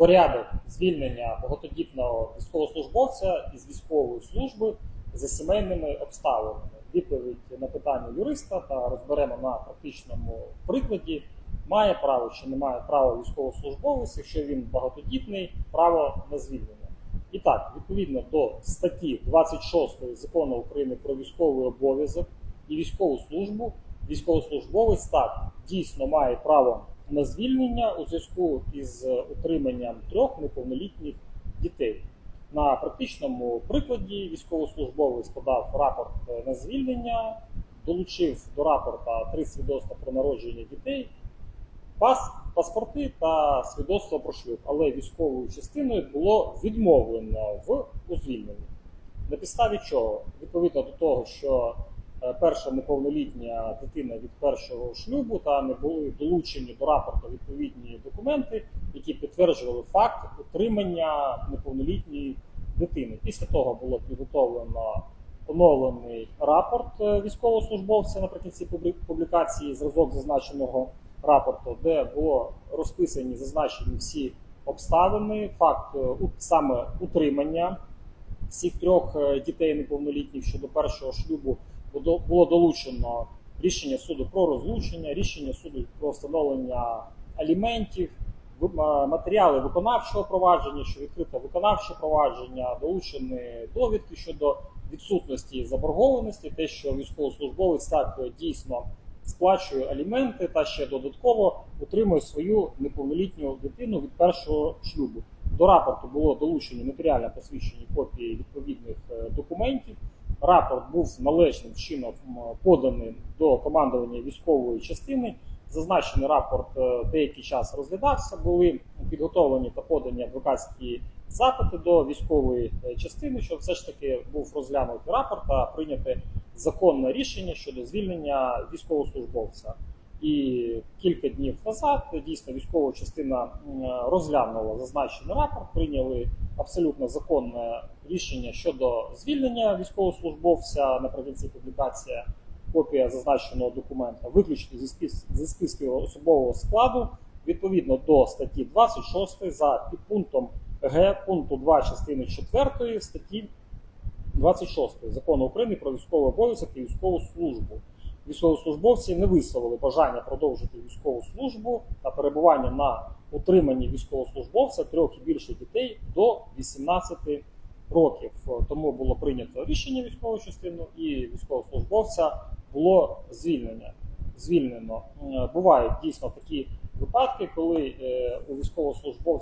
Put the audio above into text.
порядок звільнення багатодітного військовослужбовця із військової служби за сімейними обставинами. Відповідь на питання юриста та розберемо на практичному прикладі. Має право чи не має права військовослужбовець, якщо він багатодітний, право на звільнення. І так, відповідно до статті 26 закону України про військовий обов'язок і військову службу, військовослужбовець так дійсно має право на звільнення у зв'язку із утриманням трьох неповнолітніх дітей. На практичному прикладі військовослужбовець подав рапорт на звільнення, долучив до рапорта три свідоцтва про народження дітей, пас, паспорти та свідоцтво про шлюб, але військовою частиною було відмовлено в у звільненні. На підставі чого? Відповідно до того, що е, перша неповнолітня дитина від першого шлюбу та не були долучені до рапорту відповідні документи, які підтверджували факт утримання неповнолітньої дитини. Після того було підготовлено оновлений рапорт е, військовослужбовця наприкінці публікації зразок зазначеного рапорту, де було розписані зазначені всі обставини, факт е, саме утримання всіх трьох е, дітей неповнолітніх щодо першого шлюбу було долучено рішення суду про розлучення, рішення суду про встановлення аліментів, матеріали виконавчого провадження, що відкрите виконавче провадження, долучені довідки щодо відсутності заборгованості, те, що військовослужбовець так е, дійсно сплачує аліменти та ще додатково утримує свою неповнолітню дитину від першого шлюбу. До рапорту було долучені матеріально посвідчені копії відповідних е, документів. Рапорт був належним чином поданий до командування військової частини. Зазначений рапорт е, деякий час розглядався, були підготовлені та подані адвокатські запити до військової е, частини, що все ж таки був розглянутий рапорт та прийняте законне рішення щодо звільнення військовослужбовця. І кілька днів назад дійсно військова частина розглянула зазначений рапорт, прийняли абсолютно законне рішення щодо звільнення військовослужбовця наприкінці публікація копія зазначеного документа виключити зі спис- зі списків особового складу відповідно до статті 26 за підпунктом Г пункту 2 частини 4 статті 26 закону України про військовий обов'язок і військову службу. Військовослужбовці не висловили бажання продовжити військову службу та перебування на утриманні військовослужбовця трьох і більше дітей до 18 років. Тому було прийнято рішення військової частини і військовослужбовця було звільнення. Звільнено. Бувають дійсно такі випадки, коли е, у військовослужбовця